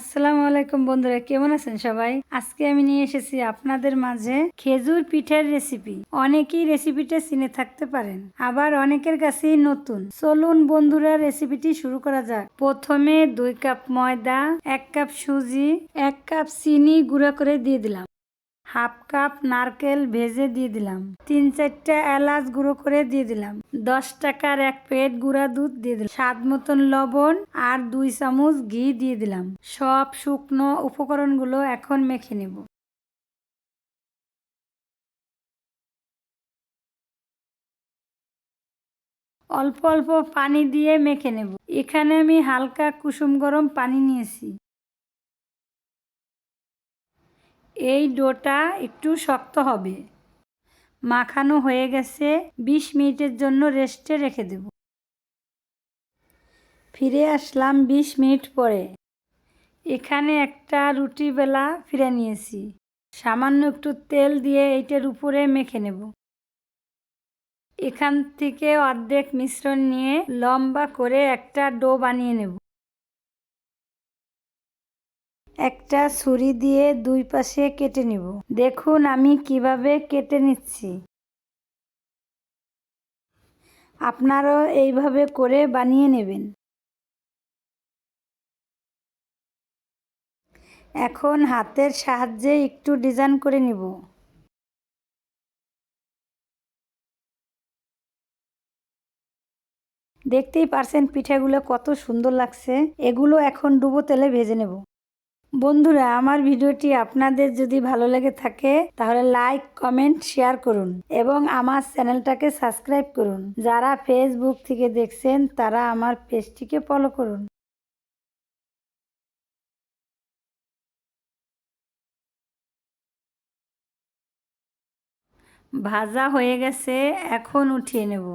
আসসালামু আলাইকুম বন্ধুরা, কেমন আছেন সবাই? আজকে আমি নিয়ে এসেছি আপনাদের মাঝে খেজুর পিঠের রেসিপি অনেকেই রেসিপিটা চিনে থাকতে পারেন, আবার অনেকের কাছেই নতুন। চলুন বন্ধুরা রেসিপিটি শুরু করা যাক। প্রথমে দুই কাপ ময়দা, এক কাপ সুজি, এক কাপ চিনি গুঁড়া করে দিয়ে দিলাম। হাফ কাপ নারকেল ভেজে দিয়ে দিলাম। তিন চারটা এলাচ গুঁড়ো করে দিয়ে দিলাম। দশ টাকার এক প্লেট গুঁড়া দুধ দিয়ে দিলাম। স্বাদ মতন লবণ আর দুই চামচ ঘি দিয়ে দিলাম। সব শুকনো উপকরণগুলো এখন মেখে নেব। অল্প অল্প পানি দিয়ে মেখে নেব। এখানে আমি হালকা কুসুম গরম পানি নিয়েছি। এই ডোটা একটু শক্ত হবে। মাখানো হয়ে গেছে ২০ মিনিটের জন্য রেস্টে রেখে দেব। ফিরে আসলাম ২০ মিনিট পরে। এখানে একটা রুটি বেলা ফিরে নিয়েছি। সামান্য একটু তেল দিয়ে এইটার উপরে মেখে নেব। এখান থেকে অর্ধেক মিশ্রণ নিয়ে লম্বা করে একটা ডো বানিয়ে নেব। একটা ছুরি দিয়ে দুই পাশে কেটে নিব। দেখুন আমি কীভাবে কেটে নিচ্ছি। আপনারাও এইভাবে করে বানিয়ে নেবেন। এখন হাতের সাহায্যে একটু ডিজাইন করে নিব। দেখতেই পারছেন পিঠাগুলো কত সুন্দর লাগছে। এগুলো এখন ডুবো তেলে ভেজে নেব। বন্ধুরা, আমার ভিডিওটি আপনাদের যদি ভালো লেগে থাকে, তাহলে লাইক, কমেন্ট, শেয়ার করুন এবং আমার চ্যানেলটাকে সাবস্ক্রাইব করুন। যারা ফেসবুক থেকে দেখছেন, তারা আমার পেজটিকে ফলো করুন। ভাজা হয়ে গেছে, এখন উঠিয়ে নেব।